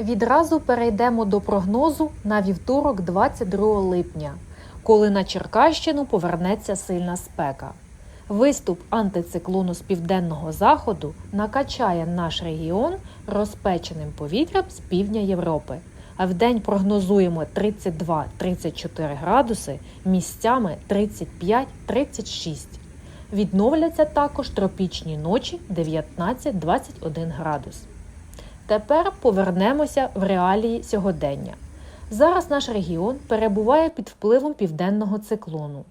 Відразу перейдемо до прогнозу на вівторок, 22 липня, коли на Черкащину повернеться сильна спека. Виступ антициклону з південного заходу накачає наш регіон розпеченим повітрям з півдня Європи. А вдень прогнозуємо 32-34 градуси, місцями 35-36. Відновляться також тропічні ночі 19-21 градус. Тепер повернемося в реалії сьогодення. Зараз наш регіон перебуває під впливом південного циклону.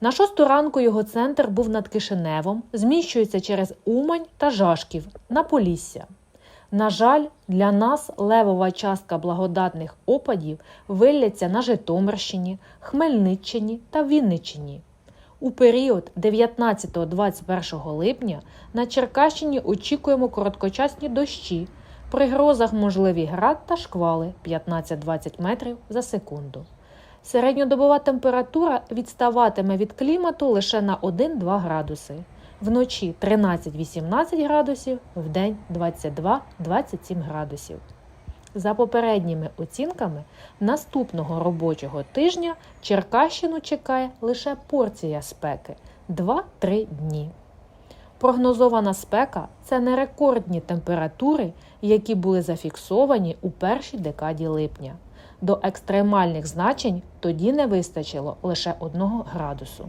На шосту ранку його центр був над Кишиневом, зміщується через Умань та Жашків на Полісся. На жаль, для нас левова частка благодатних опадів вилляться на Житомирщині, Хмельниччині та Вінниччині. У період 19-21 липня на Черкащині очікуємо короткочасні дощі. При грозах можливі град та шквали 15-20 метрів за секунду. Середньодобова температура відставатиме від клімату лише на 1-2 градуси. Вночі 13-18 градусів, вдень 22-27 градусів. За попередніми оцінками, наступного робочого тижня Черкащину чекає лише порція спеки 2-3 дні. Прогнозована спека це не рекордні температури, які були зафіксовані у першій декаді липня. До екстремальних значень тоді не вистачило лише 1 градусу.